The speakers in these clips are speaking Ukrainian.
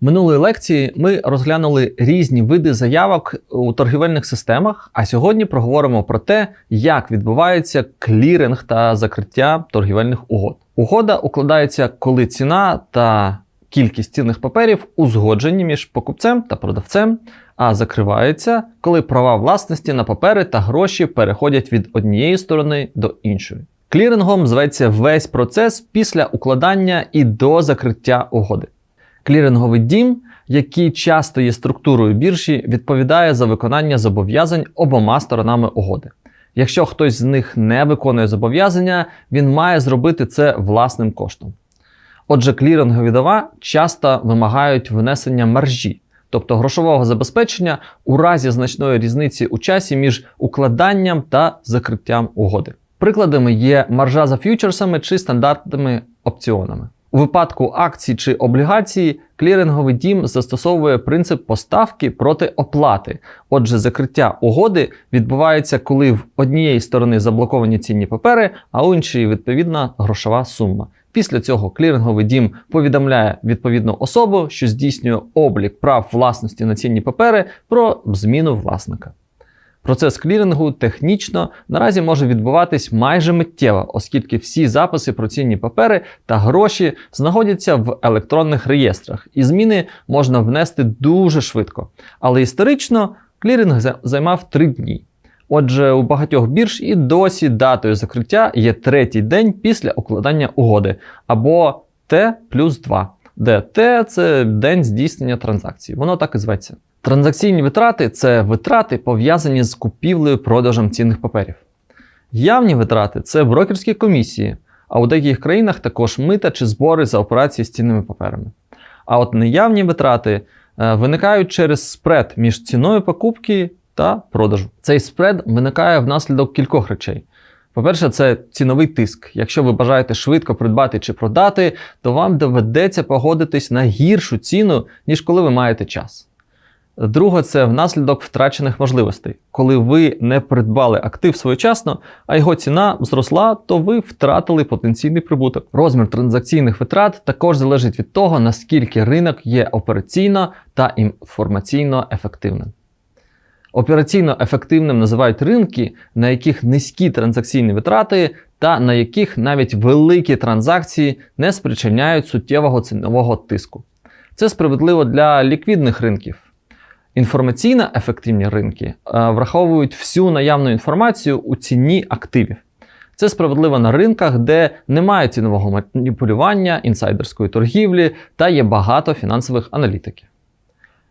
Минулої лекції ми розглянули різні види заявок у торгівельних системах, а сьогодні проговоримо про те, як відбувається кліринг та закриття торгівельних угод. Угода укладається, коли ціна та кількість цінних паперів узгоджені між покупцем та продавцем, а закривається, коли права власності на папери та гроші переходять від однієї сторони до іншої. Клірингом зветься весь процес після укладання і до закриття угоди. Кліринговий дім, який часто є структурою біржі, відповідає за виконання зобов'язань обома сторонами угоди. Якщо хтось з них не виконує зобов'язання, він має зробити це власним коштом. Отже, клірингові дова часто вимагають внесення маржі, тобто грошового забезпечення у разі значної різниці у часі між укладанням та закриттям угоди. Прикладами є маржа за ф'ючерсами чи стандартними опціонами. У випадку акцій чи облігації кліринговий дім застосовує принцип поставки проти оплати. Отже, закриття угоди відбувається, коли в однієї сторони заблоковані цінні папери, а у іншої відповідна грошова сума. Після цього кліринговий дім повідомляє відповідну особу, що здійснює облік прав власності на цінні папери про зміну власника. Процес клірингу технічно наразі може відбуватись майже миттєво, оскільки всі записи про цінні папери та гроші знаходяться в електронних реєстрах, і зміни можна внести дуже швидко. Але історично кліринг займав три дні. Отже, у багатьох бірж і досі датою закриття є третій день після укладання угоди або Т плюс 2, де Т це день здійснення транзакцій. Воно так і зветься. Транзакційні витрати це витрати, пов'язані з купівлею продажем цінних паперів. Явні витрати це брокерські комісії, а у деяких країнах також мита чи збори за операції з цінними паперами. А от неявні витрати е, виникають через спред між ціною покупки та продажу. Цей спред виникає внаслідок кількох речей. По-перше, це ціновий тиск. Якщо ви бажаєте швидко придбати чи продати, то вам доведеться погодитись на гіршу ціну, ніж коли ви маєте час. Друге, це внаслідок втрачених можливостей. Коли ви не придбали актив своєчасно, а його ціна зросла, то ви втратили потенційний прибуток. Розмір транзакційних витрат також залежить від того, наскільки ринок є операційно та інформаційно ефективним. Операційно ефективним називають ринки, на яких низькі транзакційні витрати та на яких навіть великі транзакції не спричиняють суттєвого цінового тиску. Це справедливо для ліквідних ринків. Інформаційно ефективні ринки е, враховують всю наявну інформацію у ціні активів. Це справедливо на ринках, де немає цінового маніпулювання, інсайдерської торгівлі та є багато фінансових аналітиків.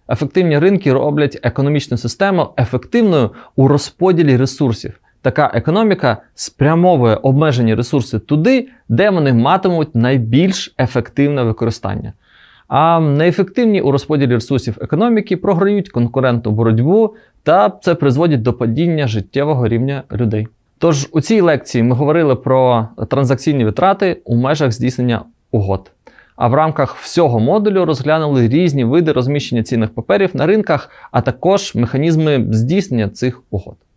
Ефективні ринки роблять економічну систему ефективною у розподілі ресурсів. Така економіка спрямовує обмежені ресурси туди, де вони матимуть найбільш ефективне використання. А неефективні у розподілі ресурсів економіки програють конкурентну боротьбу, та це призводить до падіння життєвого рівня людей. Тож у цій лекції ми говорили про транзакційні витрати у межах здійснення угод. А в рамках всього модулю розглянули різні види розміщення цінних паперів на ринках, а також механізми здійснення цих угод.